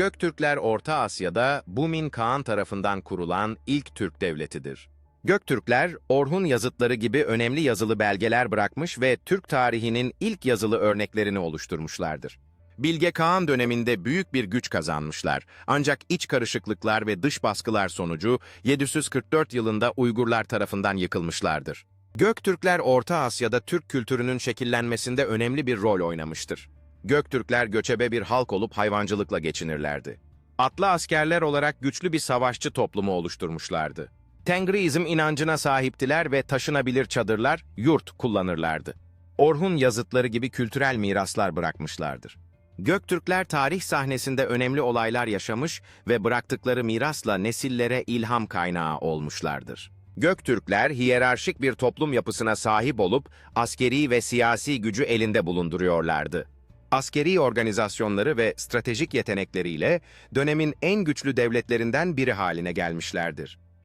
Göktürkler Orta Asya'da Bumin Kağan tarafından kurulan ilk Türk devletidir. Göktürkler, Orhun yazıtları gibi önemli yazılı belgeler bırakmış ve Türk tarihinin ilk yazılı örneklerini oluşturmuşlardır. Bilge Kağan döneminde büyük bir güç kazanmışlar. Ancak iç karışıklıklar ve dış baskılar sonucu 744 yılında Uygurlar tarafından yıkılmışlardır. Göktürkler Orta Asya'da Türk kültürünün şekillenmesinde önemli bir rol oynamıştır. Göktürkler göçebe bir halk olup hayvancılıkla geçinirlerdi. Atlı askerler olarak güçlü bir savaşçı toplumu oluşturmuşlardı. Tengriizm inancına sahiptiler ve taşınabilir çadırlar, yurt kullanırlardı. Orhun yazıtları gibi kültürel miraslar bırakmışlardır. Göktürkler tarih sahnesinde önemli olaylar yaşamış ve bıraktıkları mirasla nesillere ilham kaynağı olmuşlardır. Göktürkler hiyerarşik bir toplum yapısına sahip olup askeri ve siyasi gücü elinde bulunduruyorlardı. Askeri organizasyonları ve stratejik yetenekleriyle dönemin en güçlü devletlerinden biri haline gelmişlerdir.